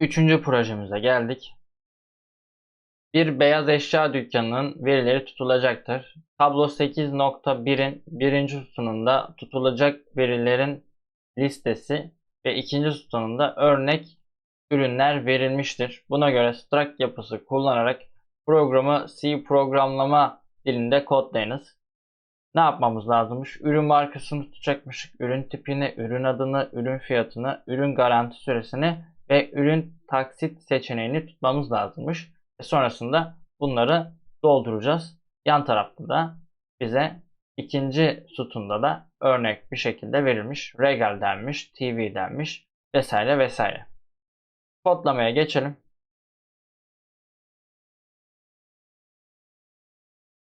Üçüncü projemize geldik. Bir beyaz eşya dükkanının verileri tutulacaktır. Tablo 8.1'in birinci sütununda tutulacak verilerin listesi ve ikinci sütununda örnek ürünler verilmiştir. Buna göre struct yapısı kullanarak programı C programlama dilinde kodlayınız. Ne yapmamız lazımmış? Ürün markasını tutacakmışık, ürün tipini, ürün adını, ürün fiyatını, ürün garanti süresini ve ürün taksit seçeneğini tutmamız lazımmış. Ve sonrasında bunları dolduracağız. Yan tarafta da bize ikinci sütunda da örnek bir şekilde verilmiş. Regal denmiş, TV denmiş vesaire vesaire. Kodlamaya geçelim.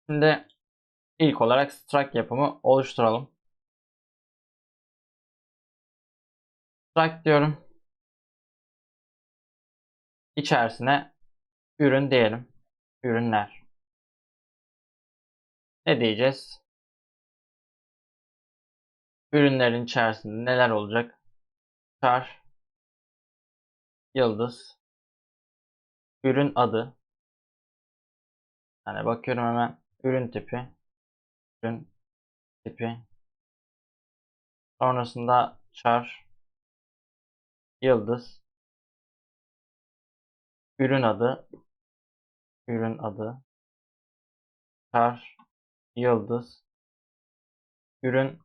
Şimdi ilk olarak struct yapımı oluşturalım. Struct diyorum. İçerisine ürün diyelim. Ürünler. Ne diyeceğiz? Ürünlerin içerisinde neler olacak? Char, yıldız, ürün adı. Yani bakıyorum hemen ürün tipi, ürün tipi. Sonrasında char, yıldız, ürün adı, ürün adı, char, yıldız, ürün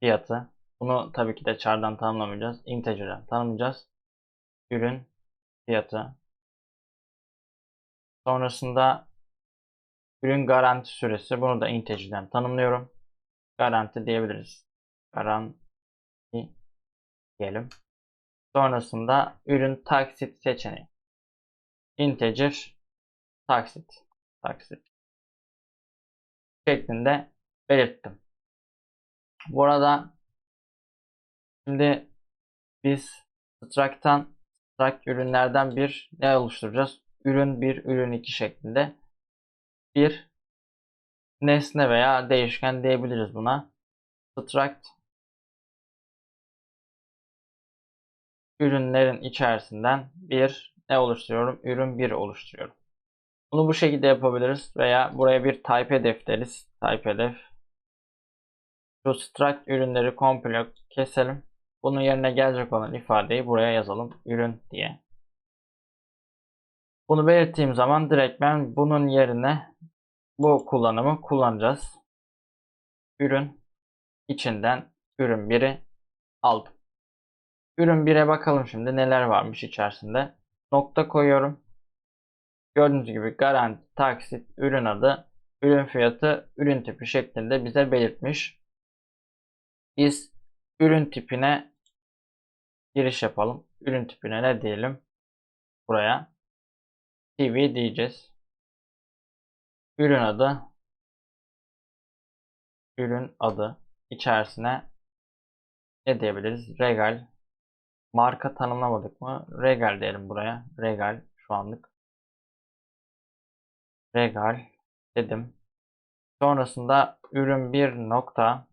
fiyatı. Bunu tabii ki de char'dan tanımlamayacağız. Integer'den tanımlayacağız. Ürün fiyatı. Sonrasında ürün garanti süresi. Bunu da integer'den tanımlıyorum. Garanti diyebiliriz. Garanti diyelim. Sonrasında ürün taksit seçeneği. Integer taksit. Taksit. Şeklinde belirttim. Burada şimdi biz struct'tan struct ürünlerden bir ne oluşturacağız? Ürün 1, ürün 2 şeklinde bir nesne veya değişken diyebiliriz buna. Struct ürünlerin içerisinden bir ne oluşturuyorum? Ürün 1 oluşturuyorum. Bunu bu şekilde yapabiliriz veya buraya bir type hedef deriz. Type hedef. Şu struct ürünleri komple keselim. Bunun yerine gelecek olan ifadeyi buraya yazalım. Ürün diye. Bunu belirttiğim zaman direkt ben bunun yerine bu kullanımı kullanacağız. Ürün içinden ürün 1'i aldım. Ürün 1'e bakalım şimdi neler varmış içerisinde. Nokta koyuyorum. Gördüğünüz gibi garanti, taksit, ürün adı, ürün fiyatı, ürün tipi şeklinde bize belirtmiş. Biz ürün tipine giriş yapalım. Ürün tipine ne diyelim? Buraya TV diyeceğiz. Ürün adı ürün adı içerisine ne diyebiliriz? Regal marka tanımlamadık mı? Regal diyelim buraya. Regal şu anlık. Regal dedim. Sonrasında ürün bir nokta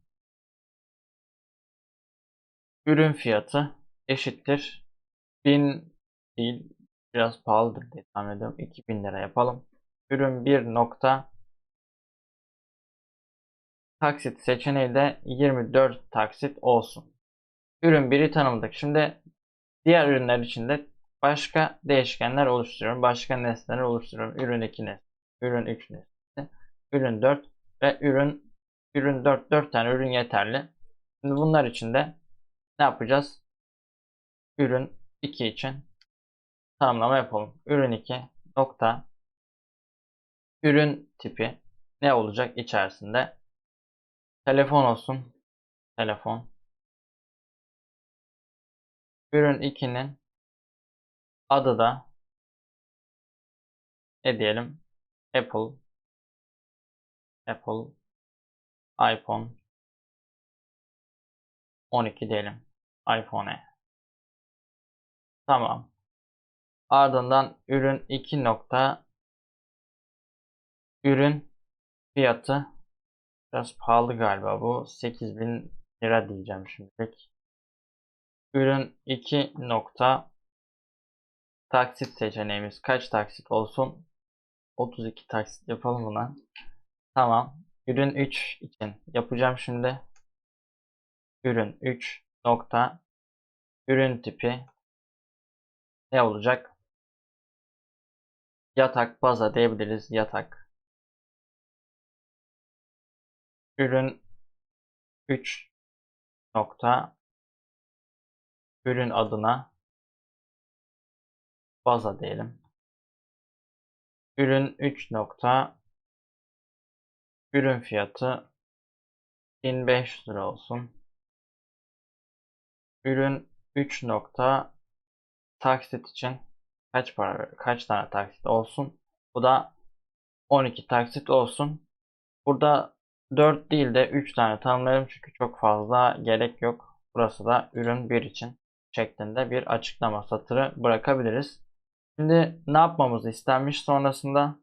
ürün fiyatı eşittir 1000 değil biraz pahalıdır diye tahmin ediyorum. 2000 lira yapalım. Ürün bir nokta taksit seçeneği de 24 taksit olsun. Ürün 1'i tanımladık. Şimdi diğer ürünler için de başka değişkenler oluşturuyorum. Başka nesneler oluşturuyorum. Ürün 2 nesne, ürün 3 nesne, ürün 4 ve ürün ürün 4 4 tane ürün yeterli. Şimdi bunlar için de ne yapacağız? Ürün 2 için tanımlama yapalım. Ürün 2 nokta ürün tipi ne olacak içerisinde? Telefon olsun. Telefon. Ürün 2'nin adı da ne diyelim? Apple Apple iPhone 12 diyelim. iPhone Tamam. Ardından ürün 2 nokta ürün fiyatı biraz pahalı galiba bu 8000 lira diyeceğim şimdilik. Ürün 2 nokta taksit seçeneğimiz kaç taksit olsun? 32 taksit yapalım buna. Tamam. Ürün 3 için yapacağım şimdi. Ürün 3 nokta ürün tipi ne olacak? Yatak baza diyebiliriz. Yatak. Ürün 3 nokta ürün adına baza diyelim. Ürün 3 nokta ürün fiyatı 1500 lira olsun. Ürün 3 nokta taksit için kaç para kaç tane taksit olsun? Bu da 12 taksit olsun. Burada 4 değil de 3 tane tanımlayalım çünkü çok fazla gerek yok. Burası da ürün 1 için şeklinde bir açıklama satırı bırakabiliriz. Şimdi ne yapmamız istenmiş sonrasında?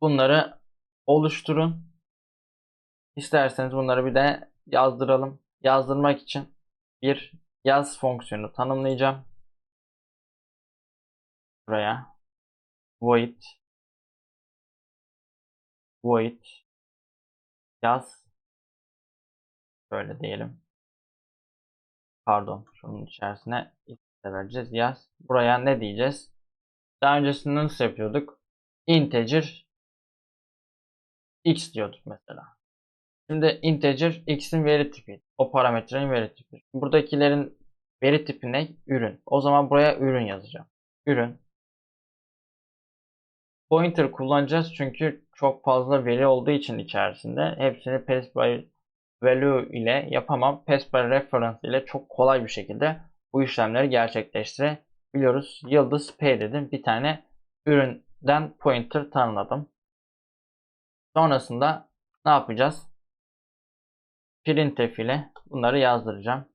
Bunları oluşturun. İsterseniz bunları bir de yazdıralım. Yazdırmak için bir yaz fonksiyonu tanımlayacağım. Buraya void void yaz böyle diyelim. Pardon, şunun içerisine de vereceğiz. Yaz. Buraya ne diyeceğiz? Daha öncesinde nasıl yapıyorduk? Integer x diyorduk mesela. Şimdi integer x'in veri tipi. O parametrenin veri tipi. Buradakilerin veri tipi ne? Ürün. O zaman buraya ürün yazacağım. Ürün. Pointer kullanacağız çünkü çok fazla veri olduğu için içerisinde hepsini pass by value ile yapamam. Pass by reference ile çok kolay bir şekilde bu işlemleri gerçekleştirebiliyoruz. Yıldız P dedim. Bir tane üründen pointer tanımladım. Sonrasında ne yapacağız? printf ile bunları yazdıracağım.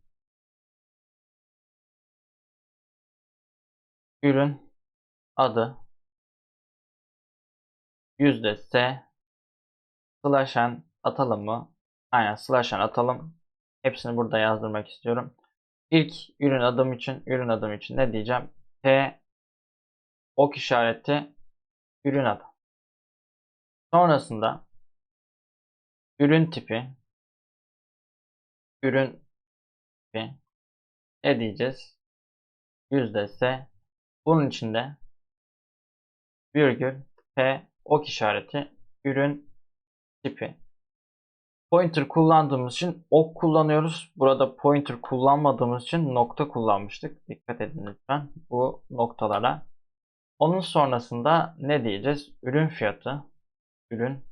Ürün adı yüzde %s slash n atalım mı? Aynen slash n atalım. Hepsini burada yazdırmak istiyorum. İlk ürün adım için ürün adım için ne diyeceğim? P ok işareti ürün adı. Sonrasında ürün tipi ürün tipi ne diyeceğiz? Yüzde S bunun içinde virgül P ok işareti ürün tipi Pointer kullandığımız için ok kullanıyoruz. Burada pointer kullanmadığımız için nokta kullanmıştık. Dikkat edin lütfen bu noktalara. Onun sonrasında ne diyeceğiz? Ürün fiyatı. Ürün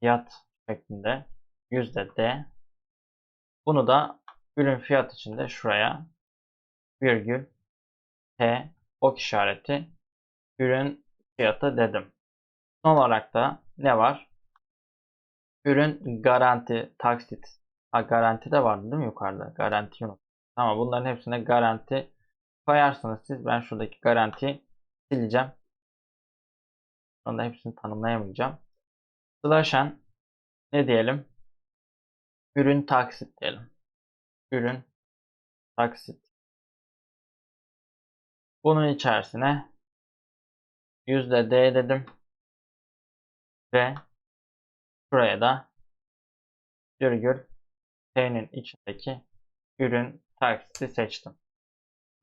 fiyat şeklinde yüzde D. Bunu da ürün fiyat içinde şuraya virgül T ok işareti ürün fiyatı dedim. Son olarak da ne var? Ürün garanti, taksit. Ha, garanti de vardı değil mi yukarıda? Garanti yok. Tamam bunların hepsine garanti koyarsınız siz. Ben şuradaki garanti sileceğim. Onda hepsini tanımlayamayacağım. Slash n ne diyelim? Ürün taksit diyelim. Ürün taksit. Bunun içerisine yüzde %d dedim. Ve Şuraya da virgül T'nin içindeki ürün taksiti seçtim.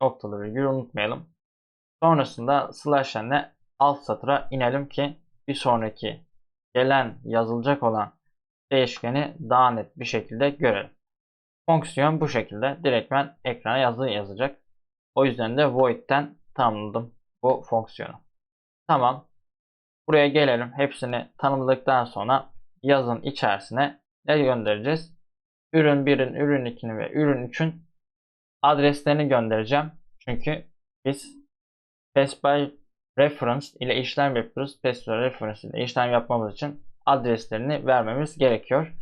Noktalı virgül unutmayalım. Sonrasında slash n'le alt satıra inelim ki bir sonraki gelen yazılacak olan değişkeni daha net bir şekilde görelim. Fonksiyon bu şekilde direktmen ekrana yazı yazacak. O yüzden de void'den tamamladım bu fonksiyonu. Tamam. Buraya gelelim. Hepsini tanımladıktan sonra yazın içerisine ne göndereceğiz? Ürün 1'in, ürün 2'nin ve ürün 3'ün adreslerini göndereceğim. Çünkü biz Pass by Reference ile işlem yapıyoruz. Pass by Reference ile işlem yapmamız için adreslerini vermemiz gerekiyor.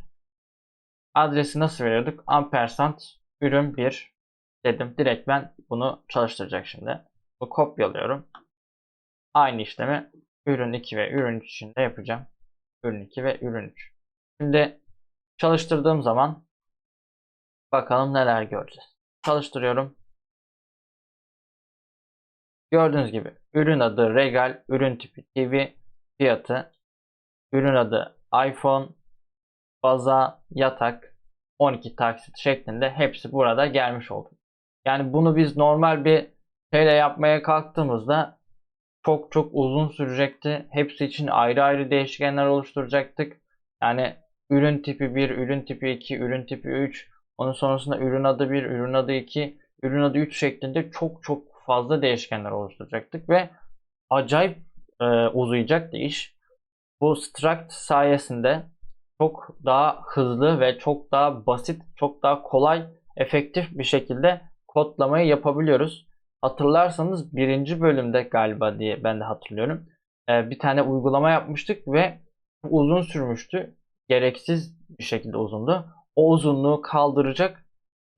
Adresi nasıl veriyorduk? Ampersand ürün 1 dedim. Direkt ben bunu çalıştıracak şimdi. Bu kopyalıyorum. Aynı işlemi ürün 2 ve ürün 3 için de yapacağım ürün 2 ve ürün 3. Şimdi çalıştırdığım zaman bakalım neler göreceğiz. Çalıştırıyorum. Gördüğünüz gibi ürün adı Regal, ürün tipi TV, fiyatı, ürün adı iPhone, baza, yatak, 12 taksit şeklinde hepsi burada gelmiş oldu. Yani bunu biz normal bir şeyle yapmaya kalktığımızda çok çok uzun sürecekti. Hepsi için ayrı ayrı değişkenler oluşturacaktık. Yani ürün tipi 1, ürün tipi 2, ürün tipi 3, onun sonrasında ürün adı 1, ürün adı 2, ürün adı 3 şeklinde çok çok fazla değişkenler oluşturacaktık ve acayip e, uzayacaktı iş. Bu struct sayesinde çok daha hızlı ve çok daha basit, çok daha kolay, efektif bir şekilde kodlamayı yapabiliyoruz. Hatırlarsanız birinci bölümde galiba diye ben de hatırlıyorum. e, bir tane uygulama yapmıştık ve uzun sürmüştü. Gereksiz bir şekilde uzundu. O uzunluğu kaldıracak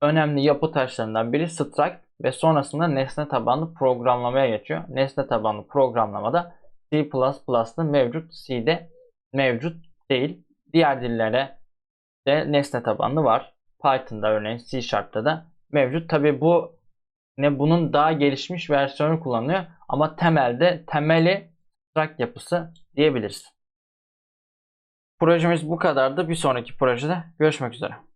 önemli yapı taşlarından biri struct ve sonrasında nesne tabanlı programlamaya geçiyor. Nesne tabanlı programlamada C++'da mevcut, C'de mevcut değil. Diğer dillere de nesne tabanlı var. Python'da örneğin C Sharp'ta da mevcut. Tabi bu ne bunun daha gelişmiş versiyonu kullanılıyor ama temelde temeli struct yapısı diyebiliriz. Projemiz bu kadardı. Bir sonraki projede görüşmek üzere.